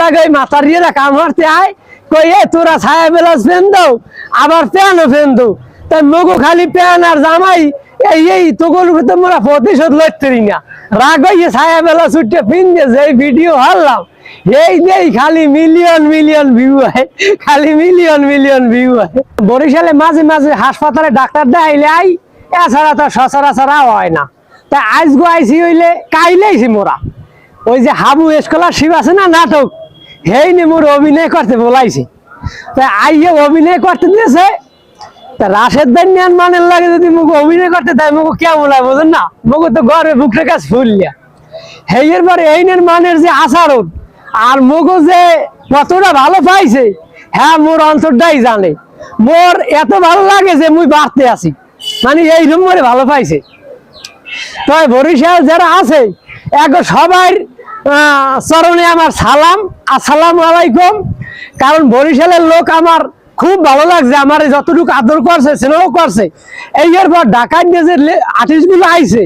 লাগে ওই মাথার ইয়েরা কাম হারতে আয়। কই, এ তোরা ছায়া বেলাস ফেন দাও আবার প্যানও ফেন দাও তাই মগু খালি প্যান আর জামাই, এই এই তোগুল তো মোরা প্রতিশোধ লড়তেরি না। রাগ হইয়ে ছায়া বেলা ছুটে পিন যে ভিডিও হারলাম, এই যেই খালি মিলিয়ন মিলিয়ন ভিউ হয়, খালি মিলিয়ন মিলিয়ন ভিউ হয়। বরিশালে মাঝে মাঝে হাসপাতালে ডাক্তার দেখাইলে আই, এছাড়া তো সচরাচর হয় না। তা আজ গো আইসি হইলে কাইলেইছি মোরা। ওই যে হাবু স্কলারশিপ আছে না নাটক হেই নে মোর অভিনয় করতে বলাইছি। তা আইয়ে অভিনয় করতে দিয়েছে, তা রাশেদ নিয়ান মানের লাগে যদি মুখ অভিনয় করতে দেয় মুখ কেমন লাগে বুঝেন না? মুখ তো ঘরে বুকটা কাজ ফুললিয়া। হেইয়ের পরে এইনের মানের যে আচরণ, আর মুখ যে কতটা ভালো পাইছে হ্যাঁ মোর অন্তরটাই জানে। মোর এত ভালো লাগে যে মুই বাড়তে আছি মানে এই রুম নম্বরে ভালো পাইছে। তবে বরিশাল যারা আছে, এক সবাই চরণে আমার সালাম, আসসালাম আলাইকুম। কারণ বরিশালের লোক আমার খুব ভালো লাগছে, আমার যতটুকু আদর করছে, স্নেহ করছে। এই পর ঢাকায় নিয়ে যে আর্টিস্টগুলো আইছে,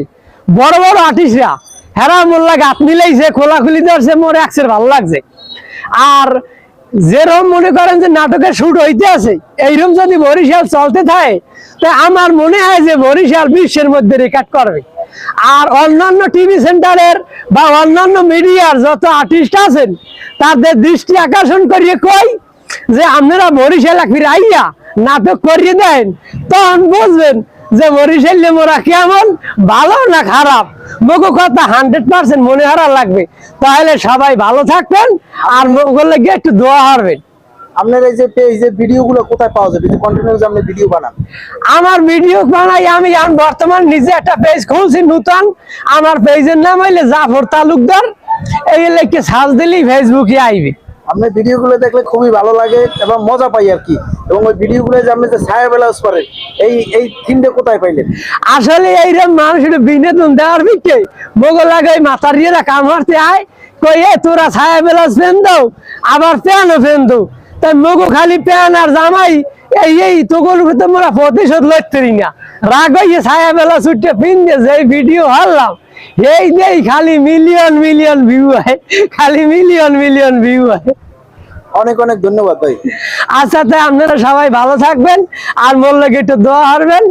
বড় বড় আর্টিস্টরা, হেরা মোল্লাকে আপনি মিলাইছে খোলাখুলি ধরছে, মোর একসের ভালো লাগছে। আর যেরকম মনে করেন যে নাটকের শুট হইতে আছে, এইরকম যদি বরিশাল চলতে থাকে, তো আমার মনে হয় যে বরিশাল বিশ্বের মধ্যে রেকর্ড করবে। আর অন্যান্য টিভি সেন্টারের বা অন্যান্য মিডিয়ার যত আর্টিস্ট আছেন, তাদের দৃষ্টি আকর্ষণ করিয়ে কই যে আপনারা বরিশাল ফিরে আইয়া নাটক করিয়ে দেন, তখন বুঝবেন যে বরিশাল মোরা কেমন? ভালো না খারাপ? মুখ কথা হান্ড্রেড পার্সেন্ট মনে হারা লাগবে। তাহলে সবাই ভালো থাকবেন আর মুখের লেগে একটু দোয়া হারবেন। আপনার এই যে পেজ ভিডিও গুলো কোথায় পাওয়া যাবে? আপনি ভিডিও বানান। আমার ভিডিও বানাই আমি এখন বর্তমান নিজে একটা পেজ খুলছি নতুন। আমার পেজের নাম হইলে জাফর তালুকদার। এই লেখকে সার্চ দিলেই ফেসবুকে আইবে। আপনার ভিডিও গুলো দেখলে খুবই ভালো লাগে এবং মজা পাই আর কি। এবং ওই ভিডিও গুলো যে আপনি যে ছায়া বেলাস করেন, এই এই থিমটা কোথায় পাইলেন? আসলে এইরকম মানুষের বিনোদন দেওয়ার বিকে মোগল লাগে মাথার ইয়েরা কাম হারতে আয় এ, তোরা ছায়া বেলাস ফেন দাও, আবার প্যানও ফেন দাও। তাই মগু খালি প্যান আর জামাই, এই এই তোগুল তো মোরা প্রতিশোধ লড়তেরি না। রাগ হইয়ে ছায়া বেলা ছুটে পিন যে ভিডিও হারলাম, এই যেই খালি মিলিয়ন মিলিয়ন ভিউ হয়, খালি মিলিয়ন মিলিয়ন ভিউ হয়। অনেক অনেক ধন্যবাদ ভাই। আচ্ছা তাই আপনারা সবাই ভালো থাকবেন আর মোল্লাকে একটু দোয়া হারবেন।